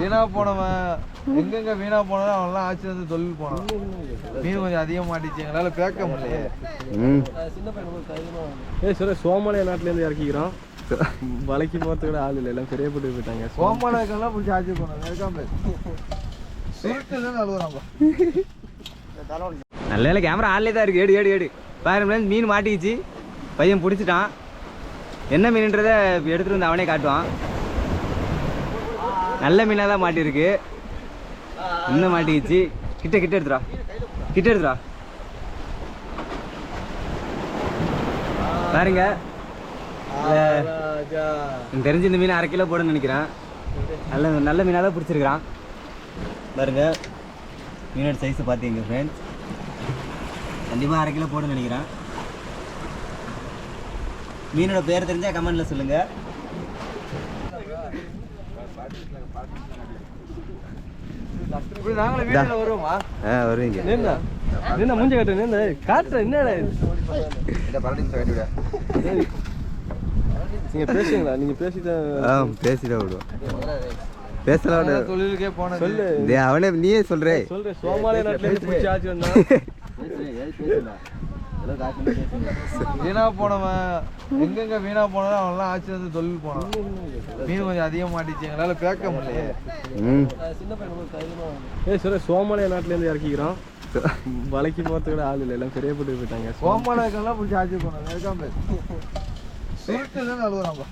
வீணா போனவன் எங்கெங்க வீணா போனதோ அவன்லாம் ஆச்சு வந்து தொழில் போனான். மீன் கொஞ்சம் அதிகம் மாட்டிச்சு எங்களால பேக்க முடியலையே. ம். ஏய் சொல்ல சோமாலியா நாட்டிலேருந்து இறக்கிக்கிறோம். வலைக்கு போகிறது கூட ஆள் இல்லை எல்லாம் பெரிய போட்டு போயிட்டாங்க. கோமாளக்கெல்லாம் பிடிச்சி ஆச்சு இருக்காம சுருட்டு தான் அழுகுறாங்க நல்ல வேலை கேமரா ஆன்லேயே தான் இருக்குது ஏடு ஏடு ஏடு. பாருங்க மீன் மாட்டிக்கிச்சு. பையன் பிடிச்சிட்டான். என்ன மீனுன்றதை எடுத்துகிட்டு வந்து அவனே காட்டுவான். நல்ல மீனாக தான் மாட்டியிருக்கு. இன்னும் மாட்டிக்கிச்சு. கிட்ட கிட்ட எடுத்துடா. கிட்ட எடுத்துடா. பாருங்க. எனக்கு தெரிஞ்சு இந்த மீன் அரை கிலோ போடுன்னு நினைக்கிறேன். நல்ல நல்ல மீனாக தான் பிடிச்சிருக்கிறான். பாருங்க. மீனோட சைஸ் பார்த்தீங்க ஃப்ரெண்ட்ஸ் கண்டிப்பாக அரை கிலோ போடுன்னு நினைக்கிறேன். மீனோட பேர் தெரிஞ்சால் கமெண்ட்டில் சொல்லுங்கள் நாங்களும் வீட்டில் வருவோமா? ஆ வருவீங்க. நின்னா? நின்னா மூஞ்ச கட்டு நின்னா. காட்டுற என்னடா இது? நீங்க பேசுங்களா நீங்க பேசிதான் ஆ பேசிதான் விடுவோம். பேசலாம். தொழிலுக்கே போனது சொல்லு. அவனே நீயே சொல்றே. சொல்றேன். சோமாலியா நாட்டுல இருந்து பிடிச்சி ஆச்சு வந்தா. வீணா போனவன் எங்கெங்க வீணா போனதோ அவன்லாம் ஆச்சு வந்து தொழில் போனான். மீன் கொஞ்சம் அதிகம் மாட்டிச்சு எங்களால பேக்க முடியலையே ம். ஏய் சொல்ல சோமாலியா நாட்டுல இருந்து இறக்கிக்கிறோம். வலைக்கு போகிறது கூட ஆள் இல்லை எல்லாம் பெரிய போட்டு போயிட்டாங்க. கோமாளக்கெல்லாம் பிடிச்சி ஆச்சு போனோம் இருக்காம சுருட்டு தான் அழுகுறாங்க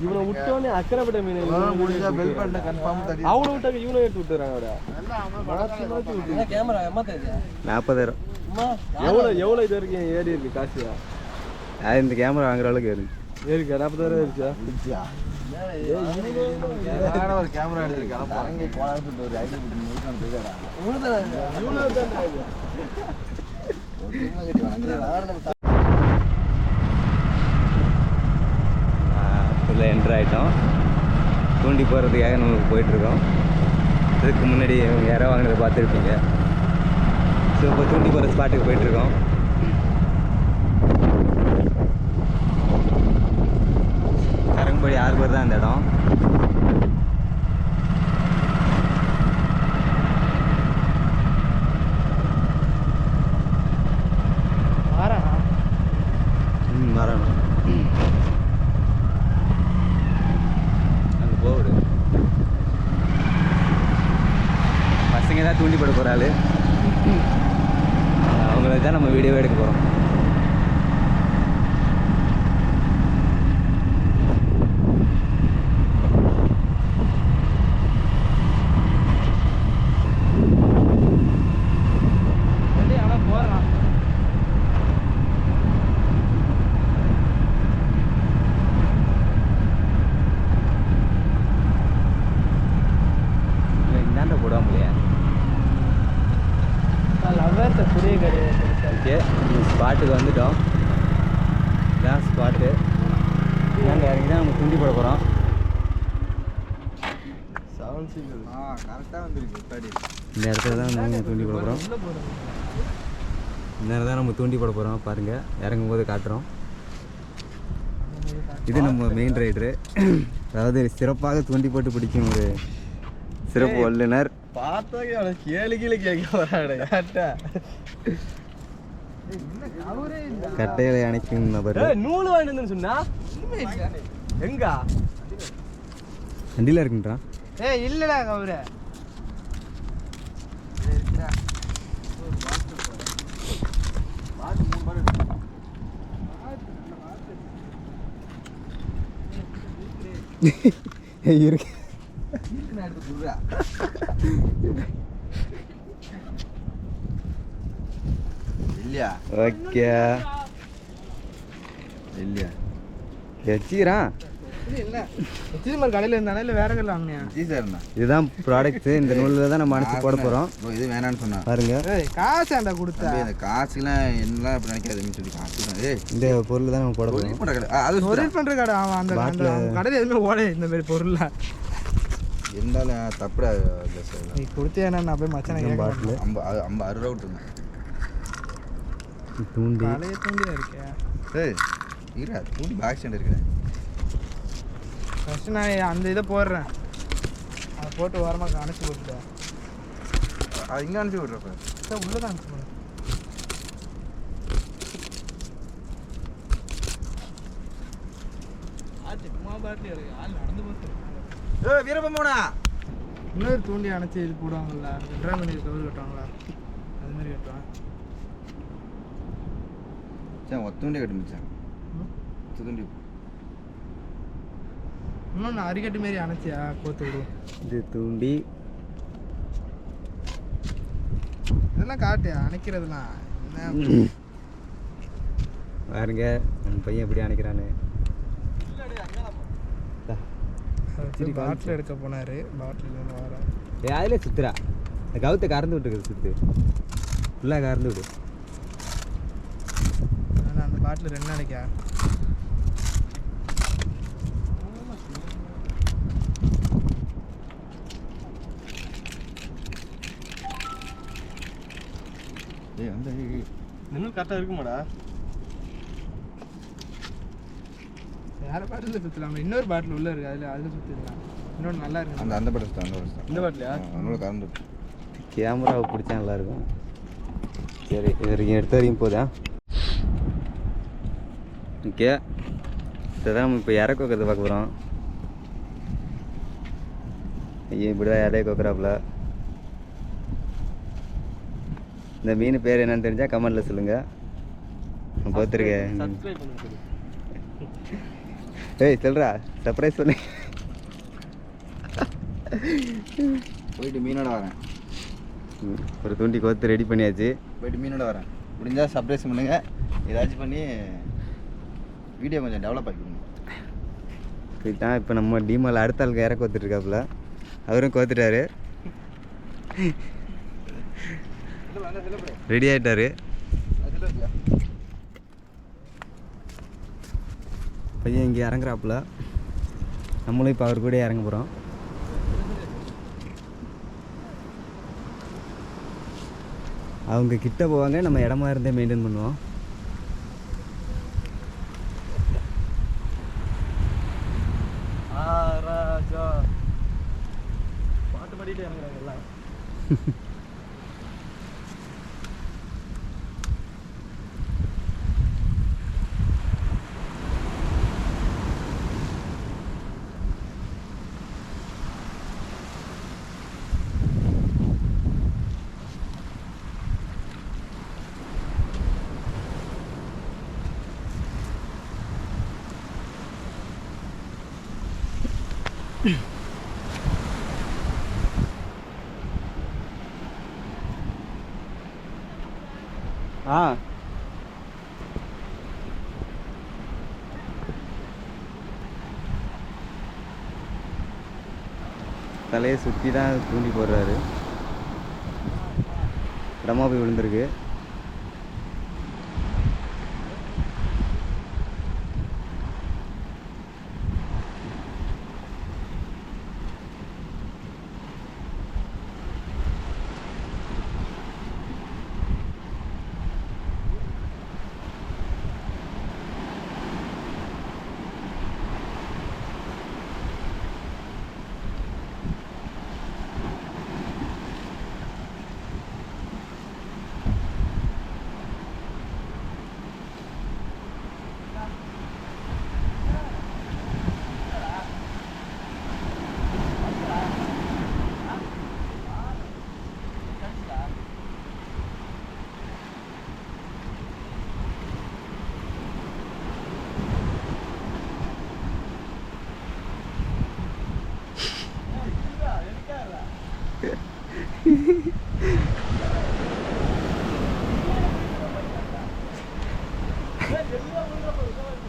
இவனை விட்டோடனே அக்கறைப்பட்ட மீன் முடிஞ்சா பெல் கன்ஃபார்ம் தட்டி அவனை விட்டாங்க இவனை எடுத்து விட்டுறாங்க நாற்பதாயிரம் எவ்வளோ எவ்வளோ இது? வரைக்கும் ஏறி இருக்கு காசு இந்த கேமரா வாங்குற அளவுக்கு இருக்கு? ஏறிக்கா நாற்பதாயிரம் ஏறிச்சா ஒரு கேமரா எடுத்துருக்கேன் ஃபுல்லாக என்ட்ரு ஆகிட்டோம் தூண்டி போகிறதுக்காக நம்ம போயிட்டுருக்கோம். இதுக்கு முன்னாடி இவங்க யாரோ வாங்கினதை பார்த்துருப்பீங்க. ஸோ இப்போ தூண்டி போகிற ஸ்பாட்டுக்கு போயிட்டுருக்கோம். கரங்குபடி ஆறு பேர் தான் இந்த இடம் ம் வரணும் அங்கே போகுது பசங்க தான் தூண்டி போட போகிற ஆள் அவங்கள தான் நம்ம வீடியோவே எடுக்க போகிறோம் இந்தாண்ட போடாமலையா புரிய கிடையாது ஓகே ஸ்பாட்டுக்கு வந்துட்டோம் இதான் ஸ்பாட்டு நாங்கள் இறங்கி தான் நம்ம தூண்டி போட போகிறோம் செவன் சீக்கிரம் கரெக்டாக வந்துருக்கு முன்னாடி இந்த இடத்துல தான் நம்ம தூண்டி போட போகிறோம் இந்த இடத்துல தான் நம்ம தூண்டி போட போகிறோம் பாருங்கள் இறங்கும் போது காட்டுறோம். இது நம்ம மெயின் ரைடரு அதாவது சிறப்பாக தூண்டி போட்டு பிடிக்கும் ஒரு சிறப்பு வல்லுனர் பார்த்தா அவனை கேளு கீழே கேட்க கட்டைகளை அணைக்கும் நபர். ஏய் நூல் வாங்கிட்டு வந்தேன்னு சொன்னா? எங்க? வண்டியில் இருக்குன்றான். ஏய் இல்லடா அவரு இருக்கு. இல்லையா? ஓகே. இல்லையா? வச்சுக்கிறான். இல்ல சீமர் கடையில் இருந்தானே இல்லை வேற கடையில் வாங்கினியா? ஜி சார்ண்ணா இதுதான் ப்ராடக்ட்ஸு இந்த நூலில் தான் நம்ம அனுப்பிச்சு போட போகிறோம் இது வேணான்னு சொன்னா. பாருங்க. ஏய் காசு ஏன்டா கொடுத்த? இந்த காசுலாம் என்னலாம் இப்படி நினைக்காதுன்னு சொல்லி காசு இந்த பொருள் தான் நம்ம போட போகிறோம் அது தொழில் பண்ற கடை அவன் அந்த அந்த கடையில் எதுவுமே ஓடே இந்த மாதிரி பொருள்ல இருந்தாலும் தப்புடா நீ கொடுத்தே நான் போய் மச்சான பாட்டில். ஐம்பது ஐம்பது அறுபது ரூபா விட்டுருந்தேன் தூண்டி. பழைய தூண்டியா இருக்கே. ஏய் இரு அது தூண்டி பேக் ஸ்டாண்ட் இருக்கிறேன் ஃபஸ்ட்டு நான் அந்த இதை போடுறேன். அதை போட்டு ஓரமாக அணைச்சி போட்டுட்டேன். அது இங்கே அனுப்பிச்சி விட்றப்ப? சார் உள்ளே தான் அணைச்சி போடுறேன். ஏ வீரப்பம்மோனா இன்னொரு தூண்டி அணைச்சி இது போடுவாங்கல்ல ரெண்டாம் மணி கவர் கட்டுவாங்களா? அது மாதிரி கட்டுவான் சார் ஒத்துண்டி கட்டு மிச்சான் ம். ஒத்துண்டி இன்னொன்று அரிக்கட்டு மாரி அணைச்சியா? கோத்து விடுவோம். இது தூண்டி. இதெல்லாம் காட்டு அணைக்கிறதுலாம். என்ன? பாருங்க நம்ம பையன் எப்படி அணைக்கிறான்னு. பாட்டில் எடுக்க போனார். பாட்டில் வர ஏ அதிலே சுத்துறா இந்த கவுத்தை கறந்து விட்டுருக்குது சுத்து. ஃபுல்லாக கறந்து விடு. ஆனால் அந்த பாட்டில் ரெண்டு நாளைக்கா? ஏய் வந்து இன்னும் கரெக்டாக இருக்குமாடா? வேற பாட்டில் சுற்றலாம் இன்னொரு பாட்டில் உள்ளே இருக்குது அதில் அதில் சுற்றிடலாம் இன்னொன்று நல்லா இருக்கு. அந்த அந்த படத்தை அந்த படத்தை இந்த பாட்டிலையா? அதனால கறந்து கேமராவை பிடிச்சா நல்லா இருக்கும். சரி இது வரைக்கும் எடுத்த வரைக்கும் போதா? ஓகே இதுதான் நம்ம இப்போ இறக்க வைக்கிறது பார்க்க போகிறோம் ஐயோ இப்படி தான் இலைய கொக்குறாப்புல இந்த மீன் பேர் என்னன்னு தெரிஞ்சால் கமெண்டில் சொல்லுங்கள் பார்த்துருக்கேன். சப்ஸ்கிரைப் பண்ணுங்க சொல்லு. ஏய் சொல்கிறா சர்ப்ரைஸ் பண்ணு போயிட்டு மீனோட வரேன். ம், ஒரு தூண்டி கோத்து ரெடி பண்ணியாச்சு. போயிட்டு மீனோட வரேன். முடிஞ்சால் சர்ப்ரைஸ் பண்ணுங்க. ஏதாச்சும் பண்ணி வீடியோ கொஞ்சம் டெவலப் ஆக்கி இதுதான் இப்போ நம்ம டிமால் அடுத்த ஆளுக்கு இறக்க கோத்துட்ருக்காப்புல அவரும் கோத்துட்டாரு. ரெடி ஆயிட்டாரு பையன் இங்கே இறங்குறாப்புல. நம்மளும் இப்போ அவர் கூட இறங்க போகிறோம் அவங்க கிட்ட போவாங்க நம்ம இடமா இருந்தே மெயின்டைன் பண்ணுவோம். ஆ ராஜா. பாட்டு பாடிட்டு இறங்குறாங்க எல்லாம். ஆ. தலையை சுற்றி தான் தூண்டி போடுறாரு. இடமா போய் விழுந்திருக்கு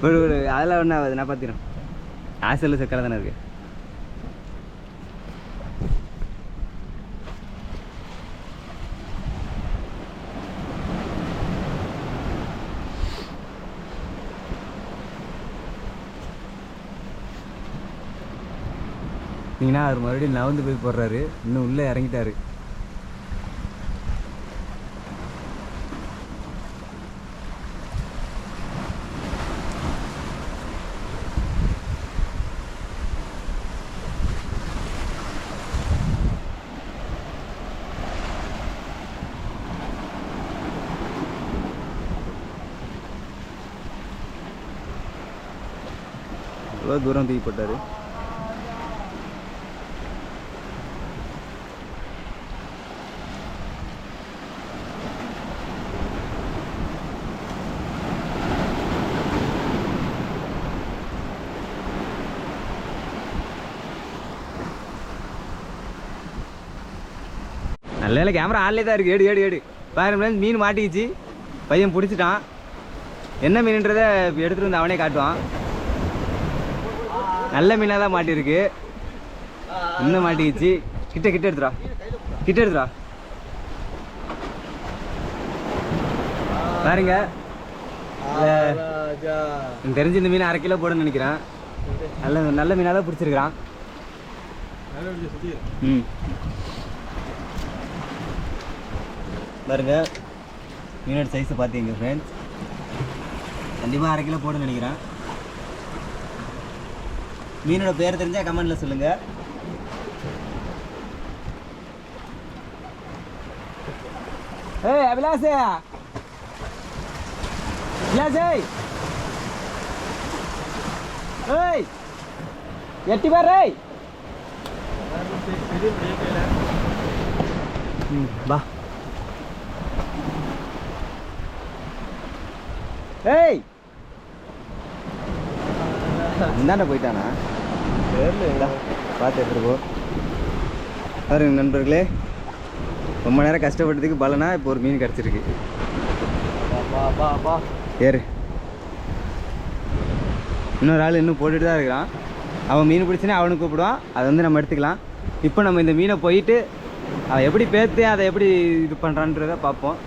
விடு விடு அதெல்லாம் ஒன்றும் ஆகாது நான் பார்த்துக்கிறேன் ஹாஸ்டலில் சக்கரை தானே இருக்கு. நீங்கன்னா அவர் மறுபடியும் நவந்து போய் போடுறாரு. இன்னும் உள்ளே இறங்கிட்டாரு. எவ்வளோ தூரம் தூக்கிப்பட்டார் நல்ல வேலை கேமரா ஆன்லேயே தான் இருக்குது ஏடு ஏடு ஏடு. பாருங்க மீன் மாட்டிக்கிச்சு. பையன் பிடிச்சிட்டான். என்ன மீன்ன்றதை எடுத்துகிட்டு வந்து அவனே காட்டுவான். நல்ல மீனாக தான் மாட்டியிருக்கு. இன்னும் மாட்டிக்கிச்சு. கிட்ட கிட்ட எடுத்துடா. கிட்ட எடுத்துடா. பாருங்க. ராஜா எனக்கு தெரிஞ்சு இந்த மீன் அரை கிலோ போடுன்னு நினைக்கிறேன். நல்ல நல்ல மீனாக தான் பிடிச்சிருக்கிறான். ம். பாருங்க. மீனோட சைஸ் பார்த்தீங்க ஃப்ரெண்ட்ஸ் கண்டிப்பாக அரை கிலோ போடுன்னு நினைக்கிறேன். மீனோட பேர் தெரிஞ்சால் கமெண்டில் சொல்லுங்கள் ஏய் அபிலாஷே. அபிலாஷே. ஏய் எட்டி பார் ஏய். ம் வா. ஏய் இந்தாண்ட போயிட்டானா? தெரியல பார்த்து எடுத்துட்டு போ. பாருங்க நண்பர்களே ரொம்ப நேரம் கஷ்டப்பட்டதுக்கு பலனா இப்போ ஒரு மீன் கிடச்சிருக்கு. ஏறு. இன்னொரு ஆள் இன்னும் போட்டுட்டு தான் இருக்கிறான். அவன் மீன் பிடிச்சினா அவனுக்கு கூப்பிடுவான். அதை வந்து நம்ம எடுத்துக்கலாம். இப்போ நம்ம இந்த மீனை போயிட்டு அவன் எப்படி பேர்த்து அதை எப்படி இது பண்ணுறான்றத பார்ப்போம்.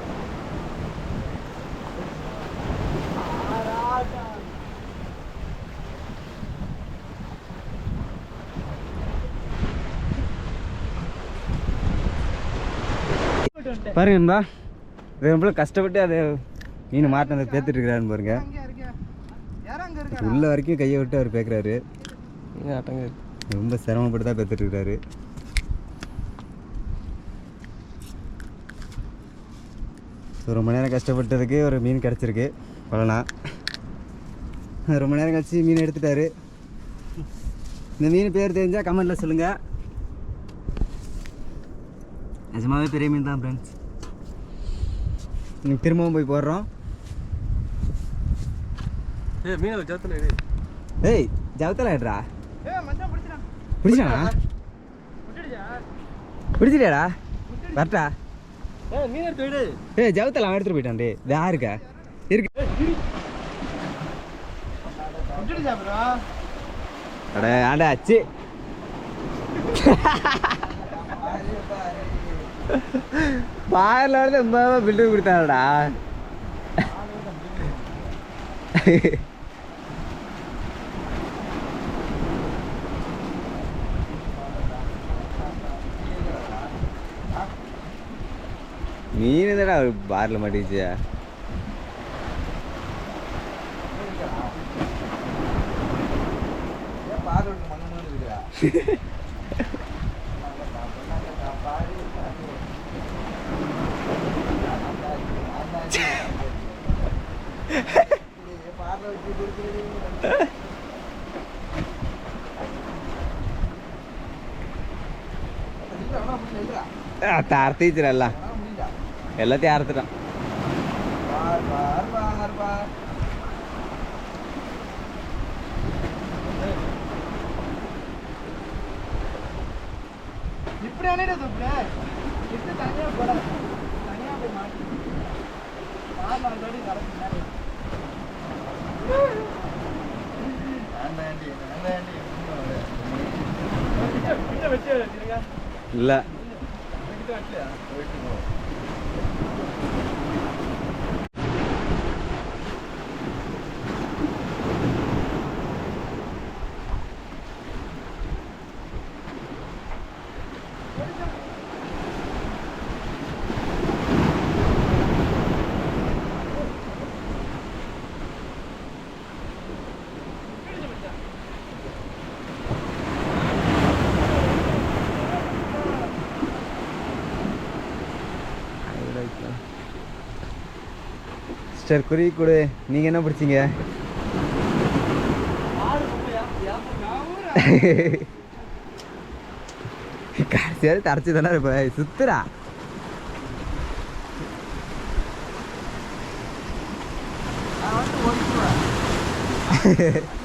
பாருங்க நண்பா இது ரொம்ப கஷ்டப்பட்டு அதை மீன் மாட்டினதை பேத்துட்டு இருக்கிறாருன்னு பாருங்க உள்ள வரைக்கும் கையை விட்டு அவர் பேக்குறாரு. ரொம்ப சிரமப்பட்டு தான் பேத்துட்டு இருக்காரு ஸோ ரொம்ப நேரம் கஷ்டப்பட்டதுக்கு ஒரு மீன் கிடச்சிருக்கு. பலனா ரொம்ப நேரம் கழிச்சு மீன் எடுத்துட்டாரு. இந்த மீன் பேர் தெரிஞ்சால் கமெண்ட்டில் சொல்லுங்கள் நிஜமாவே பெரிய மீன் தான் ஃப்ரெண்ட்ஸ் இன்னைக்கு திரும்பவும் போய் போடுறோம். ஏ மீனை ஜாத்துல ஏய் ஜவத்தல ஆடுறா ஏ மச்சான் பிடிச்சிடான் பிடிச்சானா விட்டுடுச்சா பிடிச்சிட்டியாடா? வரட்டா. ஏ மீன் எடுத்து விடு. ஏய் ஜவத்தல அவன் எடுத்துட்டு போயிட்டான் டே இதா இருக்கா? இருக்கு. விட்டுடுச்சா ப்ரோ அட ஆண்டா அச்சு பாரில் வந்து ரொம்ப பில்டு கொடுத்தாடா மீன் தானே பாரில் மாட்டிச்சு ஏன் பார்க்கறதுக்கு மங்கன்னு இருக்குதா அறுத்திச்சுடா எல்லாம் எல்லாத்தையும் அறுத்துட்டான். பார் பார் பார் பார் இப்படி அணையிட தப்புல. எடுத்து தனியாக போட. தனியாக போய் மாட்டி. நாலு நாலு தாடி நடக்கு 这样吃 குறி கொடு. நீங்கள் என்ன பிடிச்சிங்க? கடைசி வரை தரைச்சி தானே இருப்ப. சுத்துறா Yeah.